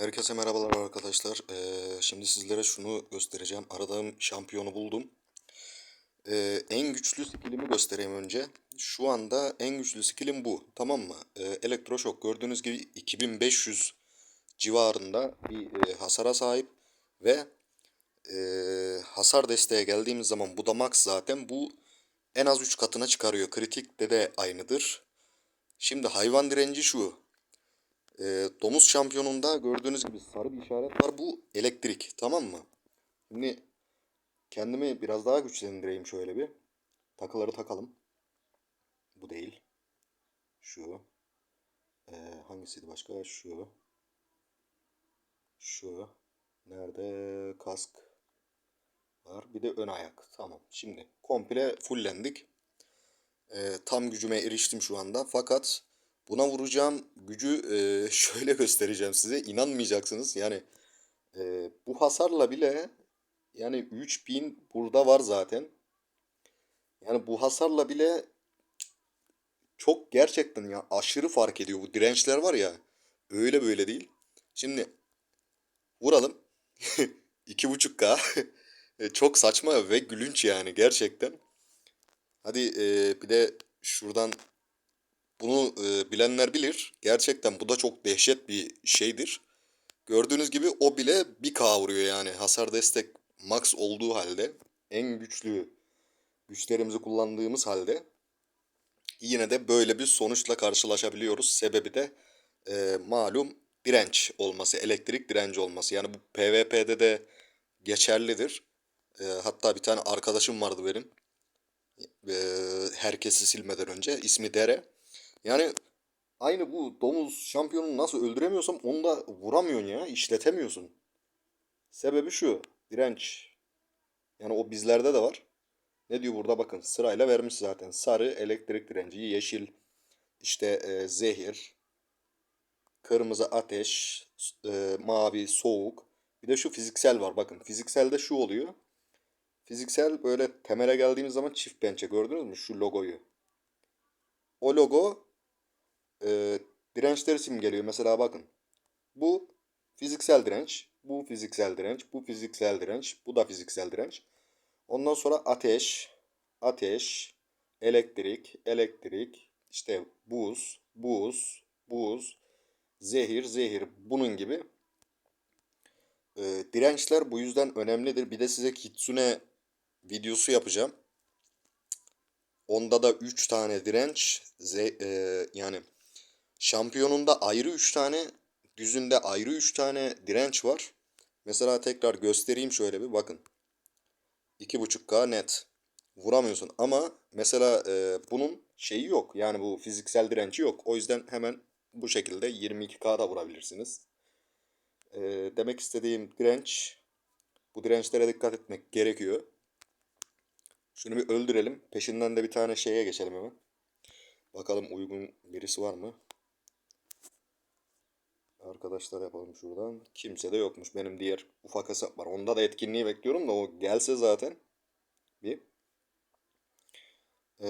Herkese merhabalar arkadaşlar. Ee, şimdi sizlere şunu göstereceğim. Aradığım şampiyonu buldum. Ee, en güçlü skillimi göstereyim önce. Şu anda en güçlü skillim bu. Tamam mı? Ee, elektroşok gördüğünüz gibi 2500 civarında bir e, hasara sahip. Ve e, hasar desteğe geldiğimiz zaman bu da max zaten. Bu en az 3 katına çıkarıyor. Kritikte de aynıdır. Şimdi hayvan direnci şu. E, domuz şampiyonunda gördüğünüz gibi sarı bir işaret var. Bu elektrik. Tamam mı? Şimdi kendimi biraz daha güçlendireyim şöyle bir. Takıları takalım. Bu değil. Şu. E, hangisiydi başka? Şu. Şu. Nerede? Kask var. Bir de ön ayak. Tamam. Şimdi komple fullendik. E, tam gücüme eriştim şu anda. Fakat buna vuracağım gücü e, şöyle göstereceğim size. İnanmayacaksınız. Yani e, bu hasarla bile yani 3000 burada var zaten. Yani bu hasarla bile çok gerçekten ya aşırı fark ediyor. Bu dirençler var ya öyle böyle değil. Şimdi vuralım. 2.5K. E, çok saçma ve gülünç yani gerçekten. Hadi e, bir de şuradan bunu e, bilenler bilir. Gerçekten bu da çok dehşet bir şeydir. Gördüğünüz gibi o bile bir K vuruyor yani. Hasar destek max olduğu halde. En güçlü güçlerimizi kullandığımız halde. Yine de böyle bir sonuçla karşılaşabiliyoruz. Sebebi de e, malum direnç olması, elektrik direnci olması. Yani bu PvP'de de geçerlidir. E, hatta bir tane arkadaşım vardı benim. E, herkesi silmeden önce. ismi Dere. Yani aynı bu domuz şampiyonunu nasıl öldüremiyorsam onu da vuramıyorsun ya. işletemiyorsun. Sebebi şu. Direnç. Yani o bizlerde de var. Ne diyor burada bakın sırayla vermiş zaten. Sarı elektrik direnci, yeşil işte e, zehir, kırmızı ateş, e, mavi soğuk. Bir de şu fiziksel var bakın. Fizikselde şu oluyor. Fiziksel böyle temele geldiğimiz zaman çift pençe gördünüz mü şu logoyu? O logo e, dirençleri simgeliyor. Mesela bakın. Bu fiziksel direnç, bu fiziksel direnç, bu fiziksel direnç, bu da fiziksel direnç. Ondan sonra ateş, ateş, elektrik, elektrik, işte buz, buz, buz, zehir, zehir bunun gibi. E, dirençler bu yüzden önemlidir. Bir de size kitsune videosu yapacağım. Onda da 3 tane direnç, ze, e, yani şampiyonunda ayrı 3 tane, düzünde ayrı 3 tane direnç var. Mesela tekrar göstereyim şöyle bir bakın. 2.5K net. Vuramıyorsun ama mesela e, bunun şeyi yok. Yani bu fiziksel direnci yok. O yüzden hemen bu şekilde 22K da vurabilirsiniz. E, demek istediğim direnç bu dirençlere dikkat etmek gerekiyor. Şunu bir öldürelim. Peşinden de bir tane şeye geçelim hemen. Bakalım uygun birisi var mı? Arkadaşlar yapalım şuradan. Kimse de yokmuş. Benim diğer ufak hesap var. Onda da etkinliği bekliyorum da o gelse zaten. Bir. Ee,